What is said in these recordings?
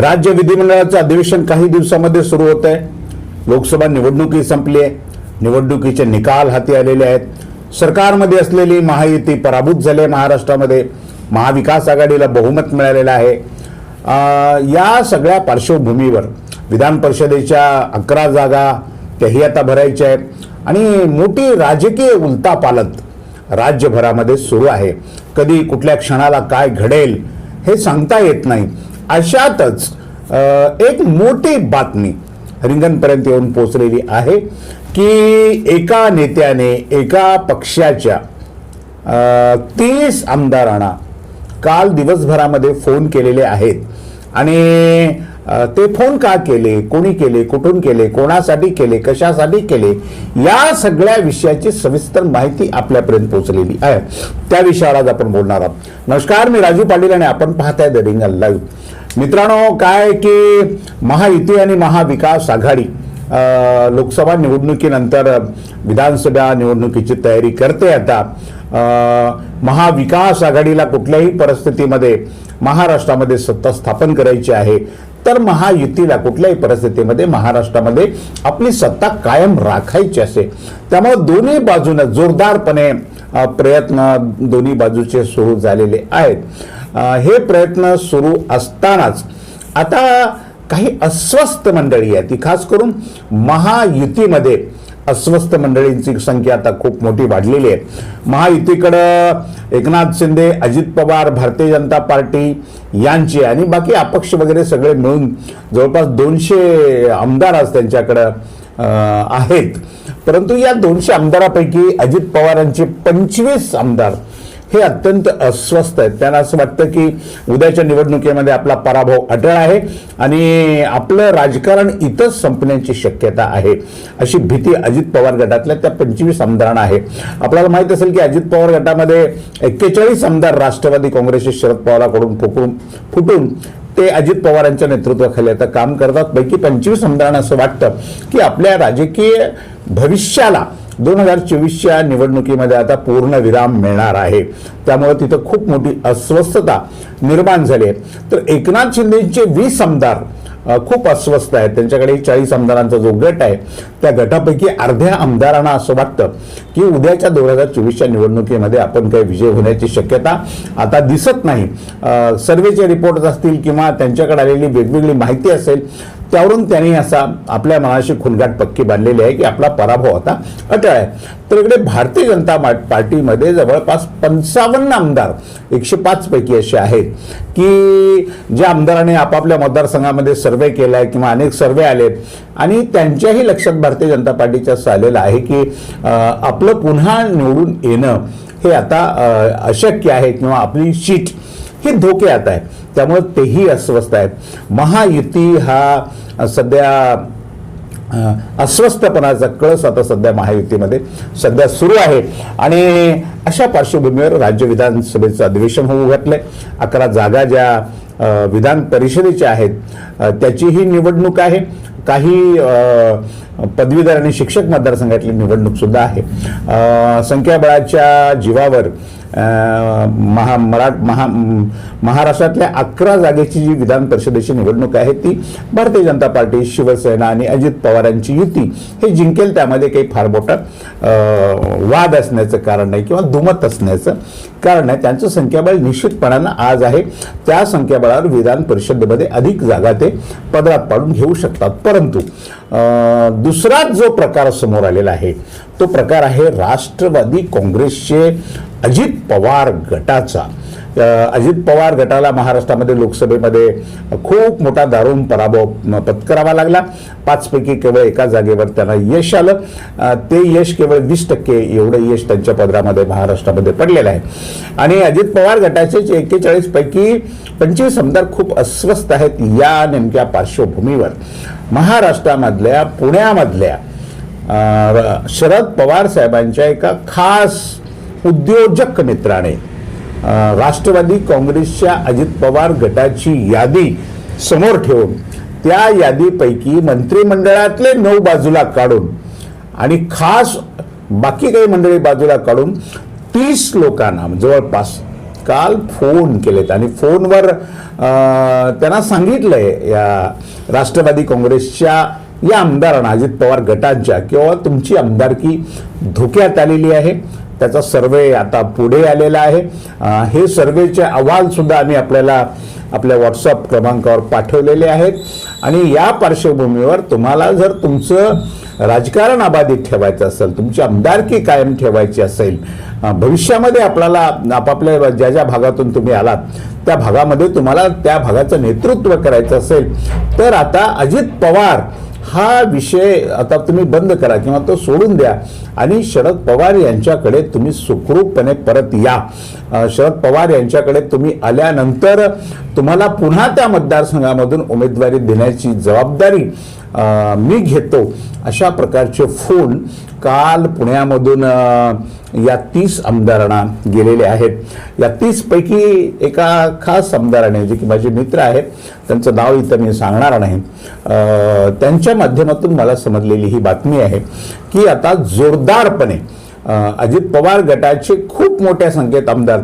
राज्य विधिमंडळाचं अधिवेशन काही दिवसामध्ये सुरू होत आहे. लोकसभा निवडणुकी संपली आहे. निवडणुकीचे निकाल हाती आलेले आहेत. सरकारमध्ये असलेली महायुती पराभूत झाली आहे महाराष्ट्रामध्ये. महाविकास आघाडीला बहुमत मिळालेलं आहे. या सगळ्या पार्श्वभूमीवर विधान परिषदेच्या अकरा जागा त्याही आता भरायच्या आहेत. आणि मोठी राजकीय उलतापालत राज्यभरामध्ये सुरू आहे. कधी कुठल्या क्षणाला काय घडेल हे सांगता येत नाही. अशातच एक मोठी बातमी रिंगणपर्यंत येऊन पोचलेली आहे की एका नेत्याने एका पक्षाच्या तीस आमदारांना काल दिवसभरामध्ये फोन केलेले आहेत. आणि ते फोन का केले कोणी केले कुठून केले कोणासाठी केले कशासाठी केले या सगळ्या विषयाची सविस्तर माहिती आपल्यापर्यंत पोहोचलेली आहे. त्या विषयावर आज आपण बोलणार आहोत. नमस्कार मी राजू पाटील आणि आपण पाहताय द रिंगल लाईव्ह. मित्रांनो काय की महायुती आणि महाविकास आघाडी लोकसभा निवडणुकीनंतर विधानसभा निवडणुकीची तयारी करते आता. महाविकास आघाडीला कुठल्याही परिस्थितीमध्ये महाराष्ट्रामध्ये सत्ता स्थापन करायची आहे तर महायुतीला कुठल्याही परिस्थितीमध्ये महाराष्ट्रामध्ये आपली सत्ता कायम राखायची असे. त्यामुळे दोन्ही बाजूने जोरदारपणे प्रयत्न दोन्ही बाजूचे सुरू झालेले आहेत. हे प्रयत्न सुरू असतानाच आता काही अस्वस्थ मंडळी आहे ती खास करून महायुतीमध्ये अस्वस्थ मंडळींची संख्या आता खूप मोठी वाढलेली आहे. महायुतीकडं एकनाथ शिंदे अजित पवार भारतीय जनता पार्टी यांचे आणि बाकी अपक्ष वगैरे सगळे मिळून जवळपास दोनशे आमदार आज त्यांच्याकडं आहेत. परंतु या दोनशे आमदारापैकी अजित पवारांचे पंचवीस आमदार हे अत्यंत अस्वस्थ आहेत. त्यांना असं वाटतं की उद्याच्या निवडणुकीमध्ये आपला पराभव अटळ आहे आणि आपलं राजकारण इथंच संपण्याची शक्यता आहे. अशी भीती अजित पवार गटातल्या त्या पंचवीस आमदारांना आहे. आपल्याला माहीत असेल की अजित पवार गटामध्ये एक्केचाळीस आमदार राष्ट्रवादी काँग्रेसचे शरद पवाराकडून फुकून फुटून ते अजित पवारांच्या नेतृत्वाखाली आता काम करतात. पैकी पंचवीस आमदारांना असं वाटतं की आपल्या राजकीय भविष्याला दोन हजार चोवीसच्या निवडणुकीमध्ये आता पूर्ण विराम मिळणार आहे. त्यामुळे तिथं खूप मोठी अस्वस्थता निर्माण झाली आहे. तर एकनाथ शिंदेचे वीस आमदार खूप अस्वस्थ आहेत. त्यांच्याकडे चाळीस आमदारांचा जो गट आहे त्या गटापैकी अर्ध्या आमदारांना असं वाटतं की उद्याच्या दोन हजार चोवीसच्या निवडणुकीमध्ये आपण काही विजय होण्याची शक्यता आता दिसत नाही. सर्वेचे रिपोर्ट असतील किंवा त्यांच्याकडे आलेली वेगवेगळी माहिती असेल त्यावरून त्यांनी असा आपल्या मनाशी खुलगाट पक्की बांधलेली आहे की आपला पराभव आता अटळ आहे. तर इकडे भारतीय जनता पार्टीमध्ये जवळपास पंचावन्न आमदार एकशे पाच पैकी असे आहेत की ज्या आमदाराने आपापल्या मतदारसंघामध्ये सर्वे केला आहे किंवा अनेक सर्वे आलेत आणि त्यांच्याही लक्षात भारतीय जनता पार्टीच्या असं आलेलं आहे की आपलं आपलं पुन्हा निवडून येणं हे आता अशक्य आहे किंवा आपली शीट हे धोक्यात आहे. त्यामुळे तेही अस्वस्थ आहेत. महायुती हा सध्या अस्वस्थपणाचा कळस आता सध्या महायुतीमध्ये सध्या सुरू आहे. आणि अशा पार्श्वभूमीवर राज्य विधानसभेचं अधिवेशन होऊ घातलंय अकरा जागा ज्या विधान परिषदेच्या आहेत त्याची ही निवडणूक आहे. काही पदवीधर आणि शिक्षक मतदारसंघातली निवडणूक सुद्धा आहे. संख्याबळाच्या जीवावर महा मरा महा महाराष्ट्रातल्या अकरा जागेची जी विधान परिषदेची निवडणूक आहे ती भारतीय जनता पार्टी शिवसेना आणि अजित पवारांची युती हे जिंकेल त्यामध्ये काही फार मोठा वाद असण्याचं कारण नाही किंवा दुमत असण्याचं कारण आहे त्यांचं संख्याबळ निश्चितपणानं आज आहे. त्या संख्याबळावर विधान परिषदेमध्ये अधिक जागा ते पदरात पाडून घेऊ शकतात. परंतु दुसराच दुसरा जो प्रकार समोर आलेला आहे तो प्रकार आहे राष्ट्रवादी काँग्रेसचे अजित पवार गटाचा. अजित पवार गटाला महाराष्ट्रामध्ये लोकसभेमध्ये खूप मोठा दारुण पराभव पत्करावा लागला. पाचपैकी केवळ एका जागेवर त्यांना यश आलं. ते यश केवळ वीस टक्के एवढं यश त्यांच्या पदरामध्ये महाराष्ट्रामध्ये पडलेलं आहे. आणि अजित पवार गटाचे एकेचाळीसपैकी पंचवीस आमदार खूप अस्वस्थ आहेत या नेमक्या पार्श्वभूमीवर. महाराष्ट्रामधल्या पुण्यामधल्या शरद पवार साहेबांच्या एका खास उद्योजक मित्राने राष्ट्रवादी काँग्रेसच्या अजित पवार गटाची यादी समोर ठेवून त्या यादीपैकी मंत्रिमंडळातले नऊ बाजूला काढून आणि खास बाकी काही मंडळी बाजूला काढून तीस लोकांना म्हणजे जवळपास काल फोन केलेत आणि फोनवर त्यांना सांगितलंय या राष्ट्रवादी काँग्रेसच्या या आमदारांना अजित पवार गटांच्या किंवा तुमची आमदारकी धोक्यात आलेली आहे. त्याचा सर्वे आता पुढे आलेला आहे. हे सर्वेचे अहवालसुद्धा आम्ही आपल्याला आपल्या व्हॉट्सअप क्रमांकावर पाठवलेले आहेत. आणि या पार्श्वभूमीवर तुम्हाला जर तुमचं राजकारण अबाधित ठेवायचं असेल तुमची आमदारकी कायम ठेवायची असेल भविष्यामध्ये आपल्याला आपापल्या ज्या ज्या भागातून तुम्ही आलात त्या भागामध्ये तुम्हाला त्या भागाचं नेतृत्व करायचं असेल तर आता अजित पवार हा विषय आता तुम्ही बंद करा किंवा तो सोडून द्या. आणि शरद पवार यांच्याकडे तुम्ही सुखरूपपणे परत या. शरद पवार यांच्याकडे तुम्ही आल्यानंतर तुम्हाला पुन्हा त्या मतदारसंघामधून उमेदवारी देण्याची जबाबदारी मी घेतो अशा प्रकारचे फोन काल पुण्यामधून या तीस आमदारांना गेलेले आहेत. या तीसपैकी एका खास आमदाराने जे की माझे मित्र आहेत त्यांचं नाव इथं मी सांगणार नाही. त्यांच्या माध्यमातून मला समजलेली ही बातमी आहे की आता जोरदारपणे अजित पवार गटाचे खूप मोठ्या संख्येत आमदार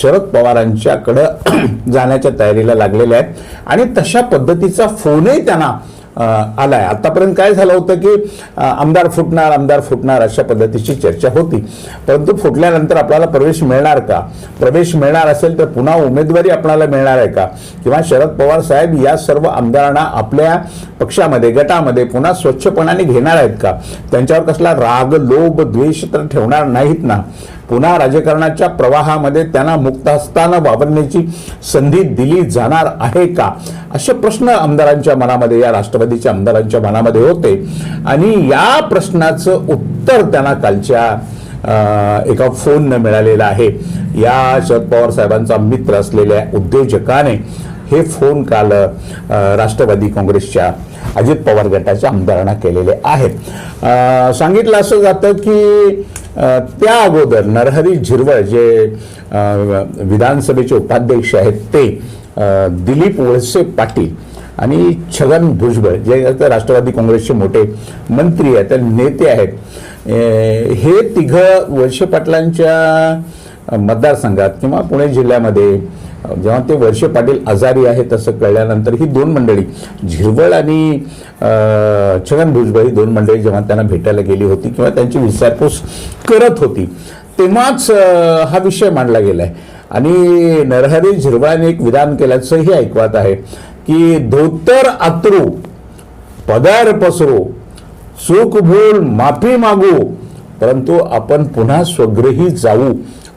शरद पवारांच्याकडं जाण्याच्या तयारीला लागलेले आहेत. आणि तशा पद्धतीचा फोनही त्यांना आलाय. आतापर्यंत काय झालं होतं की आमदार फुटणार आमदार फुटणार अशा पद्धतीची चर्चा होती. परंतु फुटल्यानंतर आपल्याला प्रवेश मिळणार का? प्रवेश मिळणार असेल तर पुन्हा उमेदवारी आपल्याला मिळणार आहे का? किंवा शरद पवार साहेब या सर्व आमदारांना आपल्या पक्षामध्ये गटामध्ये पुन्हा स्वच्छपणाने घेणार आहेत का? त्यांच्यावर कसला राग लोभ द्वेष तर ठेवणार नाहीत ना. पुन्हा राजकारणाच्या प्रवाहामध्ये त्यांना मुक्तहस्तानं वावरण्याची संधी दिली जाणार आहे का? असे प्रश्न आमदारांच्या मनामध्ये या राष्ट्रवादीच्या आमदारांच्या मनामध्ये होते. आणि या प्रश्नाचं उत्तर त्यांना कालच्या एका फोननं मिळालेलं आहे. या शरद पवार साहेबांचा मित्र असलेल्या उद्योजकाने हे फोन काल राष्ट्रवादी काँग्रेसच्या अजित पवार गटाच्या आमदारांना केलेले आहेत. सांगितलं असं जातं की त्या अगोदर नरहरी झिरवळ जे विधानसभेचे उपाध्यक्ष आहेत ते दिलीप वळसे पाटील आणि छगन भुजबळ जे राष्ट्रवादी काँग्रेसचे मोठे मंत्री आहेत नेते आहेत. हे तिघं वळसे पाटलांच्या मतदारसंघात किंवा पुणे जिल्ह्यामध्ये जेव्हा ते वर्षे पाटील आजारी आहेत असं कळल्यानंतर ही दोन मंडळी झिरवळ आणि छगन भुजबळ ही दोन मंडळी जेव्हा त्यांना भेटायला गेली होती किंवा त्यांची विचारपूस करत होती तेव्हाच हा विषय मांडला गेलाय. आणि नरहरी झिरवळाने एक विधान केल्याचंही ऐकवत आहे की धोतर आतरू पदार पसरू चूक भूल माफी मागू परंतु आपण पुन्हा स्वगृही जाऊ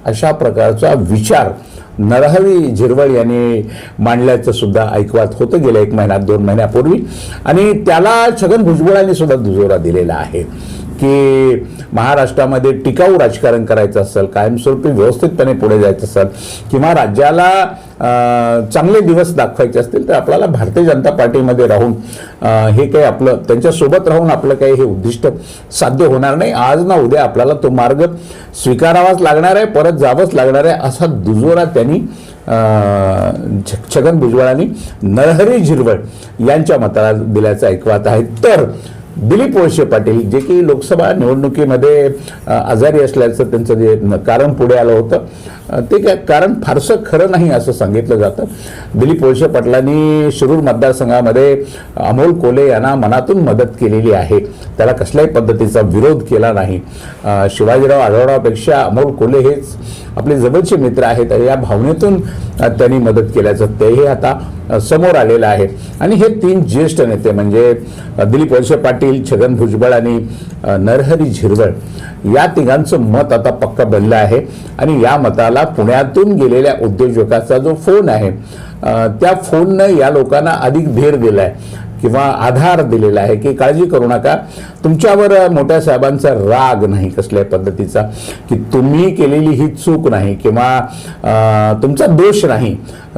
अशा प्रकारचा विचार नरहरी झिरवळ यांनी मांडल्याचं सुद्धा ऐकवात होतं गेल्या एक महिन्यात दोन महिन्यापूर्वी. आणि त्याला छगन भुजबळांनी सुद्धा दुजोरा दिलेला आहे. की महाराष्ट्रामध्ये टिकाऊ राजकारण करायचं असेल कायमस्वरूपी व्यवस्थितपणे पुढे जायचं असेल किंवा राज्याला चांगले दिवस दाखवायचे असतील तर आपल्याला भारतीय जनता पार्टीमध्ये राहून हे काही आपलं त्यांच्यासोबत राहून आपलं काही हे उद्दिष्ट साध्य होणार नाही. आज ना उद्या आपल्याला तो मार्ग स्वीकारावाच लागणार आहे परत जावंच लागणार आहे असा दुजोरा त्यांनी अं, छ- छगन भुजबळांनी नरहरी झिरवळ यांच्या मताला दिल्याचं ऐकवात आहे. तर दिलीप वळसे पाटील जे की लोकसभा निवडणुकीमध्ये आजारी असल्याचं त्यांचं जे कारण पुढे आलं होतं ते काय कारण फारसं खरं नाही असं सांगितलं जातं. दिलीप वळसे पाटलांनी शिरूर मतदारसंघामध्ये अमोल कोले यांना मनातून मदत केलेली आहे. त्याला कसल्याही पद्धतीचा विरोध केला नाही. शिवाजीराव आढळरावपेक्षा अमोल कोले हेच आपले जवळचे मित्र आहेत या भावनेतून त्यांनी मदत केल्याचं तेही आता समोर आलेलं आहे. आणि हे तीन ज्येष्ठ नेते म्हणजे दिलीप वळसे पाटील छगन भुजबळ आणि नरहरी झिरवळ या तिघांचं मत आता पक्का बनलं आहे. आणि या मताला पुण्यातून गेलेल्या उद्योजकाचा जो फोन आहे त्या फोननं या लोकांना अधिक धीर दिलाय. किंवा आधार दिलेला आहे की काळजी करू नका. तुमच्यावर मोठ्या साहेबांचा राग नाही कसल्याही पद्धतीचा की तुम्ही केलेली ही चूक नाही किंवा तुमचा दोष नाही.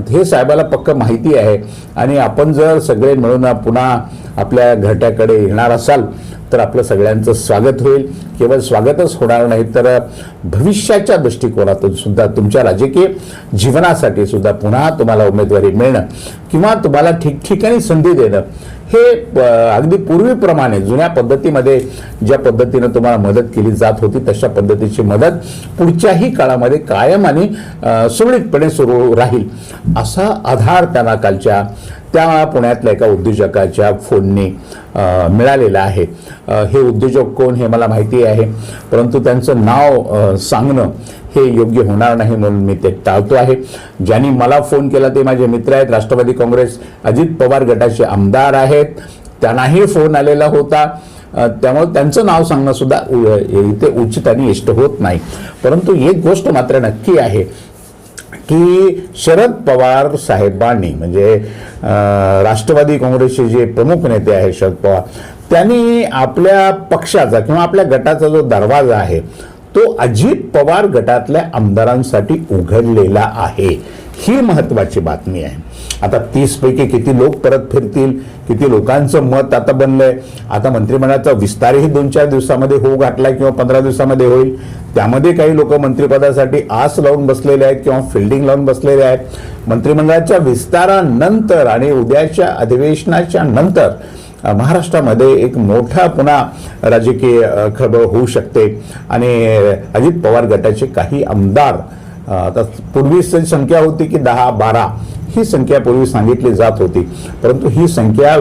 हे साहेबाला पक्क माहिती आहे. आणि आपण जर सगळे मिळून पुन्हा आपल्या घरट्याकडे येणार असाल तर आपलं सगळ्यांचं स्वागत होईल. केवळ स्वागतच होणार नाही तर भविष्याच्या दृष्टिकोनातून सुद्धा तुमच्या राजकीय जीवनासाठी सुद्धा पुन्हा तुम्हाला उमेदवारी मिळणं किंवा तुम्हाला ठिकठिकाणी संधी देणं हे अगदी पूर्वीप्रमाणे जुन्या पद्धतीमध्ये ज्या पद्धतीनं तुम्हाला मदत केली जात होती तशा पद्धतीची मदत पुढच्याही काळामध्ये कायम आणि सुरळीतपणे सुरू राहील. असा आधार त्यांना कालच्या त्या पुण्यातल्या एका उद्योजकाच्या फोनने मिळालेला आहे. हे उद्योजक कोण हे मला माहिती आहे परंतु त्यांचं नाव सांगणं हे योग्य होणार नाही म्हणून मी ते टाळतो आहे. ज्यांनी मला फोन केला ते माझे मित्र आहेत. राष्ट्रवादी काँग्रेस अजित पवार गटाचे आमदार आहेत. त्यांनाही फोन आलेला होता. त्यामुळे त्यांचं नाव सांगणं सुद्धा इथे उचित आणि इष्ट होत नाही. परंतु एक गोष्ट मात्र नक्की आहे की शरद पवार साहेबांनी म्हणजे राष्ट्रवादी काँग्रेसचे जे प्रमुख नेते आहेत शरद पवार त्यांनी आपल्या पक्षाचा किंवा आपल्या गटाचा जो दरवाजा आहे तो अजित पवार गटातल्या आमदारांसाठी उघडलेला आहे. ही महत्वाची बातमी आहे. आता तीस पैकी किती लोक परत फिरतील किती लोकांचं मत आता बनलंय? आता मंत्रिमंडळाचा विस्तारही दोन चार दिवसामध्ये होऊ घातलाय किंवा पंधरा दिवसामध्ये होईल. त्यामध्ये काही लोक मंत्रिपदासाठी आस लावून बसलेले आहेत किंवा फिल्डिंग लावून बसलेले आहेत. मंत्रिमंडळाच्या विस्तारानंतर आणि उद्याच्या अधिवेशनाच्या नंतर महाराष्ट्रामध्ये एक मोठा पुन्हा राजकीय खळबळ होऊ शकते. आणि अजित पवार गटाचे काही आमदार आता पूर्वी संख्या होती की दहा बारा. ही संख्या पूर्वी सांगितली जात होती. परंतु ही संख्या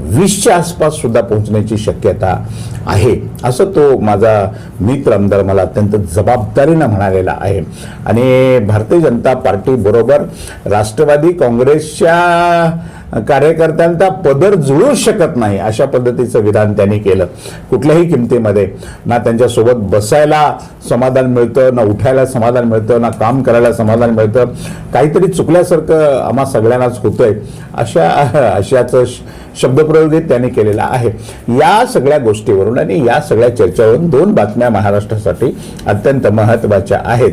वीसच्या आसपास सुद्धा पोहोचण्याची शक्यता आहे. असं तो माझा मित्र आमदार मला अत्यंत जबाबदारीनं म्हणालेला आहे. आणि भारतीय जनता पार्टीबरोबर राष्ट्रवादी काँग्रेसच्या कार्यकर्त्यांचा पदर जुळू शकत नाही अशा पद्धतीचं विधान त्यांनी केलं. कुठल्याही किमतीमध्ये ना त्यांच्यासोबत बसायला समाधान मिळतं ना उठायला समाधान मिळतं ना काम करायला समाधान मिळतं. काहीतरी चुकल्यासारखं आम्हा सगळ्यांनाच होतंय अशा अशाचं श- शब्दप्रयोगही त्यांनी केलेला आहे. या सगळ्या गोष्टीवरून आणि या सगळ्या चर्चेवरून दोन बातम्या महाराष्ट्रासाठी अत्यंत महत्त्वाच्या आहेत.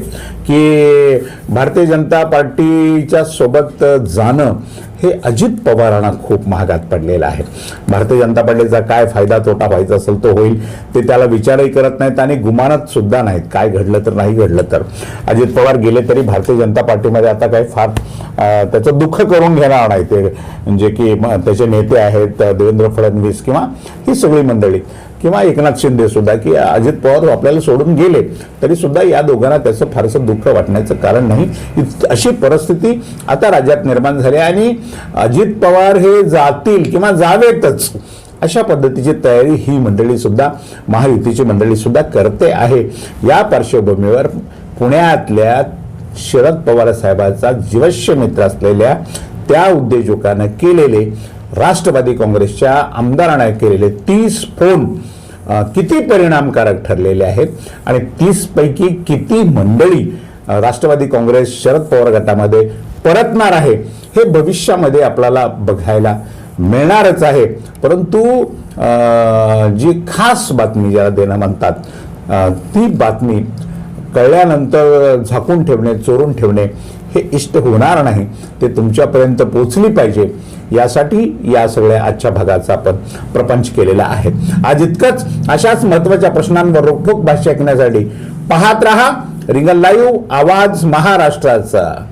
की भारतीय जनता पार्टीच्या सोबत जाणं हे अजित पवारांना खूप महागात पडलेलं आहे. भारतीय जनता पार्टीचा काय फायदा तोटा व्हायचा असेल तो होईल ते त्याला विचारही करत नाहीत आणि गुमानत सुद्धा नाहीत. काय घडलं तर नाही घडलं तर. अजित पवार गेले तरी भारतीय जनता पार्टीमध्ये आता काही फार त्याचं दुःख करून घेणार नाही ते. जे की त्याचे नेते आहेत देवेंद्र फडणवीस किंवा ही सगळी मंडळी. किंवा एकनाथ शिंदे सुद्धा की अजित पवार आपल्याला सोडून गेले तरी सुद्धा या दोघांना त्याचं फारसं दुःख वाटण्याचं कारण नाही. अशी परिस्थिती आता राज्यात निर्माण झाली आहे आणि अजित पवार हे जातील किंवा जावेतच अशा पद्धतीची तयारी ही मंडळी सुद्धा महायुतीची मंडळी सुद्धा करते आहे. या पार्श्वभूमीवर पुण्यातल्या शरद पवार साहेबांचा जीवश्य मित्र असलेल्या त्या उद्योजकानं केलेले राष्ट्रवादी काँग्रेसच्या आमदारांना केलेले तीस फोन किती परिणामकारक ठरलेले आहेत? आणि तीसपैकी किती मंडळी राष्ट्रवादी काँग्रेस शरद पवार गटामध्ये परतणार आहे हे भविष्यामध्ये आपल्याला बघायला मिळणारच आहे. परंतु जी खास बातमी ज्याला देणं म्हणतात ती बातमी कळल्यानंतर झाकून ठेवणे चोरून ठेवणे हे इष्ट होणार नाही. ते तुमच्यापर्यंत पोचली पाहिजे. यासाठी या सगळ्या आजच्या भागाचा आपण प्रपंच केलेला आहे. आज इतकंच. अशाच महत्त्वाच्या प्रश्नांवर रोखोक भाष्य ऐकण्यासाठी पाहत रहा. रिंगल लाईव्ह आवाज महाराष्ट्राचा.